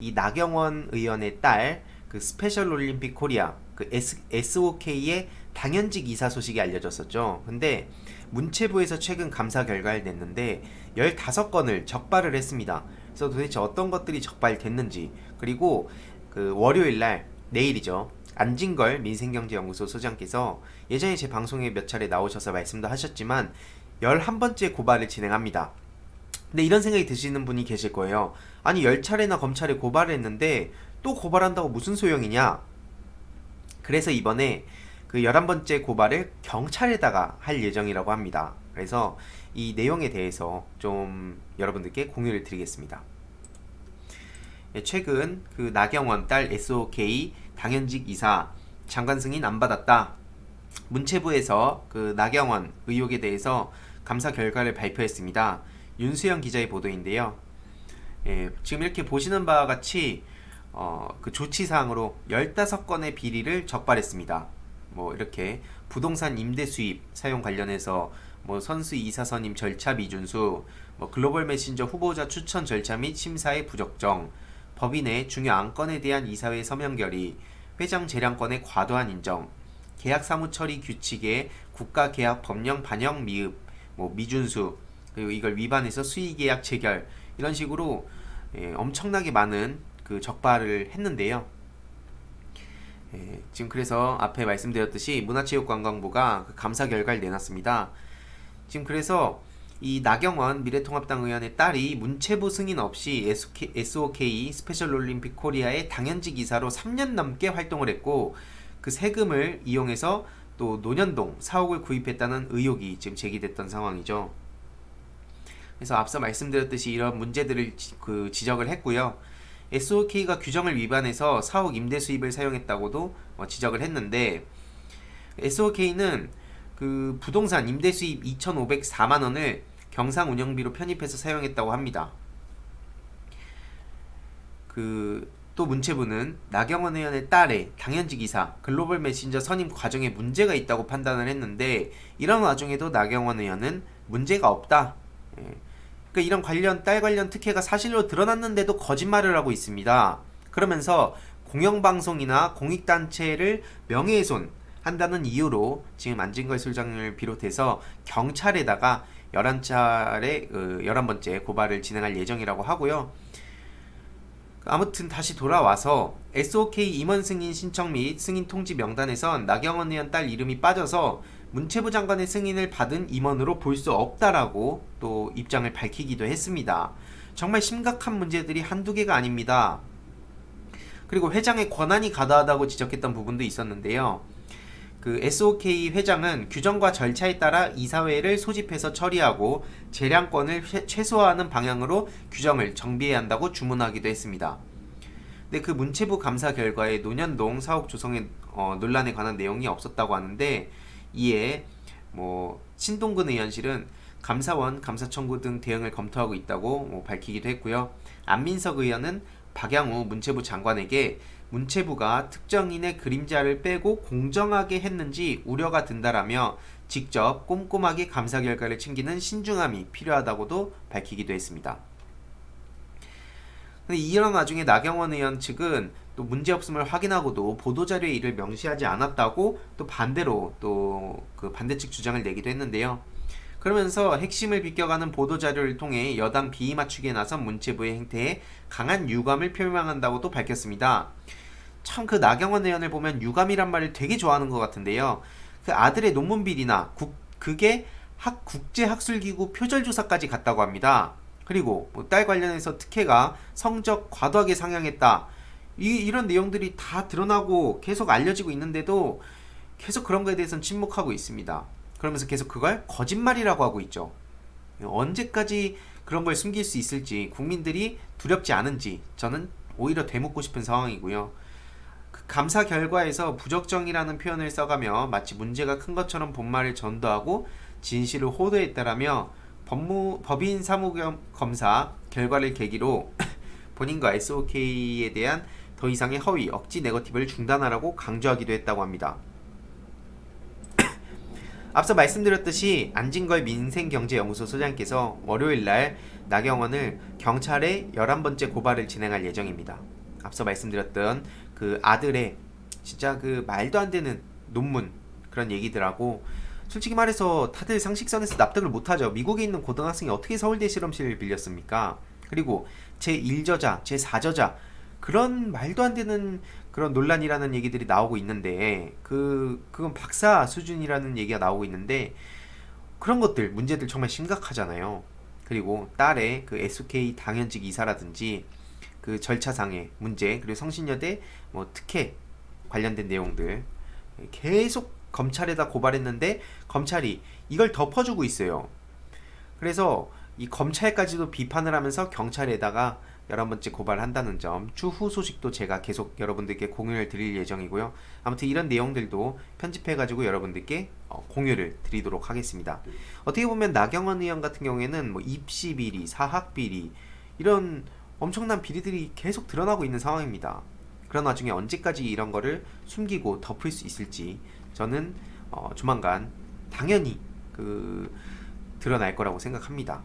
이 나경원 의원의 딸 그 스페셜 올림픽 코리아 그 SOK의 당연직 이사 소식이 알려졌었죠. 근데 문체부에서 최근 감사 결과를 냈는데 15건을 적발을 했습니다. 그래서 도대체 어떤 것들이 적발됐는지 그리고 그 월요일 날 내일이죠. 안진걸 민생경제연구소 소장께서 예전에 제 방송에 몇 차례 나오셔서 말씀도 하셨지만 11번째 고발을 진행합니다. 근데 이런 생각이 드시는 분이 계실 거예요. 아니 10차례나 검찰에 고발을 했는데 또 고발한다고 무슨 소용이냐? 그래서 이번에 그 11번째 고발을 경찰에다가 할 예정이라고 합니다. 그래서 이 내용에 대해서 좀 여러분들께 공유를 드리겠습니다. 예, 최근 그 나경원 딸 SOK 당연직 이사 장관 승인 안 받았다. 문체부에서 그 나경원 의혹에 대해서 감사 결과를 발표했습니다. 윤수영 기자의 보도인데요. 예, 지금 이렇게 보시는 바와 같이 어, 그 조치사항으로 15건의 비리를 적발했습니다. 뭐 이렇게 부동산 임대 수입 사용 관련해서 뭐 선수 이사 선임 절차 미준수, 뭐 글로벌 메신저 후보자 추천 절차 및 심사의 부적정, 법인의 중요 안건에 대한 이사회 서명 결의, 회장 재량권의 과도한 인정, 계약 사무 처리 규칙의 국가 계약 법령 반영 미흡, 뭐 미준수, 그리고 이걸 위반해서 수의 계약 체결 이런 식으로 예, 엄청나게 많은 그 적발을 했는데요. 예, 지금 그래서 앞에 말씀드렸듯이 문화체육관광부가 그 감사 결과를 내놨습니다. 지금 그래서 이 나경원 미래통합당 의원의 딸이 문체부 승인 없이 SOK, 스페셜 올림픽 코리아의 당연직 이사로 3년 넘게 활동을 했고 그 세금을 이용해서 또 논현동 사옥을 구입했다는 의혹이 지금 제기됐던 상황이죠. 그래서 앞서 말씀드렸듯이 이런 문제들을 지, 그 지적을 했고요. SOK가 규정을 위반해서 사옥 임대 수입을 사용했다고도 어, 지적을 했는데 SOK는 그 부동산 임대 수입 2,504만 원을 경상 운영비로 편입해서 사용했다고 합니다. 그 또 문체부는 나경원 의원의 딸의 당연직 이사 글로벌 메신저 선임 과정에 문제가 있다고 판단을 했는데 이런 와중에도 나경원 의원은 문제가 없다. 예. 그러니까 이런 관련 딸 관련 특혜가 사실로 드러났는데도 거짓말을 하고 있습니다. 그러면서 공영방송이나 공익단체를 명예훼손 한다는 이유로 지금 안진걸 소장을 비롯해서 경찰에다가 11차례, 어, 11번째 고발을 진행할 예정이라고 하고요. 아무튼 다시 돌아와서 SOK 임원 승인 신청 및 승인 통지 명단에선 나경원 의원 딸 이름이 빠져서 문체부 장관의 승인을 받은 임원으로 볼 수 없다라고 또 입장을 밝히기도 했습니다. 정말 심각한 문제들이 한두 개가 아닙니다. 그리고 회장의 권한이 과다하다고 지적했던 부분도 있었는데요. 그 SOK 회장은 규정과 절차에 따라 이사회를 소집해서 처리하고 재량권을 최- 최소화하는 방향으로 규정을 정비해야 한다고 주문하기도 했습니다. 근데 그 문체부 감사 결과에 논현동 사옥 조성의 어, 논란에 관한 내용이 없었다고 하는데 이에 뭐 신동근 의원실은 감사원, 감사청구 등 대응을 검토하고 있다고 뭐 밝히기도 했고요. 안민석 의원은 박양우 문체부 장관에게 문체부가 특정인의 그림자를 빼고 공정하게 했는지 우려가 든다라며 직접 꼼꼼하게 감사 결과를 챙기는 신중함이 필요하다고도 밝히기도 했습니다. 이런 와중에 나경원 의원 측은 또 문제 없음을 확인하고도 보도 자료에 이를 명시하지 않았다고 또 반대로 또 그 반대측 주장을 내기도 했는데요. 그러면서 핵심을 비껴가는 보도 자료를 통해 여당 비위 맞추기에 나선 문체부의 행태에 강한 유감을 표명한다고도 밝혔습니다. 참 그 나경원 의원을 보면 유감이란 말을 되게 좋아하는 것 같은데요. 그 아들의 논문 비리나 국, 그게 학 국제학술기구 표절조사까지 갔다고 합니다. 그리고 뭐 딸 관련해서 특혜가 성적 과도하게 상향했다. 이, 이런 내용들이 다 드러나고 계속 알려지고 있는데도 계속 그런 거에 대해서는 침묵하고 있습니다. 그러면서 계속 그걸 거짓말이라고 하고 있죠. 언제까지 그런 걸 숨길 수 있을지 국민들이 두렵지 않은지 저는 오히려 되묻고 싶은 상황이고요. 그 감사 결과에서 부적정이라는 표현을 써가며 마치 문제가 큰 것처럼 본말을 전도하고 진실을 호도했다라며 법무, 법인 사무검사 결과를 계기로 본인과 SOK에 대한 더 이상의 허위, 억지 네거티브를 중단하라고 강조하기도 했다고 합니다. 앞서 말씀드렸듯이 안진걸 민생경제연구소 소장께서 월요일 날 나경원을 경찰에 11번째 고발을 진행할 예정입니다. 앞서 말씀드렸던 그 아들의 진짜 그 말도 안 되는 논문 그런 얘기들하고 솔직히 말해서 다들 상식선에서 납득을 못하죠. 미국에 있는 고등학생이 어떻게 서울대 실험실을 빌렸습니까? 그리고 제 1저자, 제 4저자 그런 말도 안 되는 그런 논란이라는 얘기들이 나오고 있는데 그 그건 박사 수준이라는 얘기가 나오고 있는데 그런 것들 문제들 정말 심각하잖아요. 그리고 딸의 그 SK 당연직 이사라든지 그 절차상의 문제 그리고 성신여대 뭐 특혜 관련된 내용들 계속 검찰에다 고발했는데 검찰이 이걸 덮어주고 있어요. 그래서 이 검찰까지도 비판을 하면서 경찰에다가 11번째 고발한다는 점 추후 소식도 제가 계속 여러분들께 공유를 드릴 예정이고요. 아무튼 이런 내용들도 편집해가지고 여러분들께 어, 공유를 드리도록 하겠습니다. 어떻게 보면 나경원 의원 같은 경우에는 뭐 입시 비리, 사학 비리 이런 엄청난 비리들이 계속 드러나고 있는 상황입니다. 그런 와중에 언제까지 이런 거를 숨기고 덮을 수 있을지 저는 어, 조만간 당연히 그 드러날 거라고 생각합니다.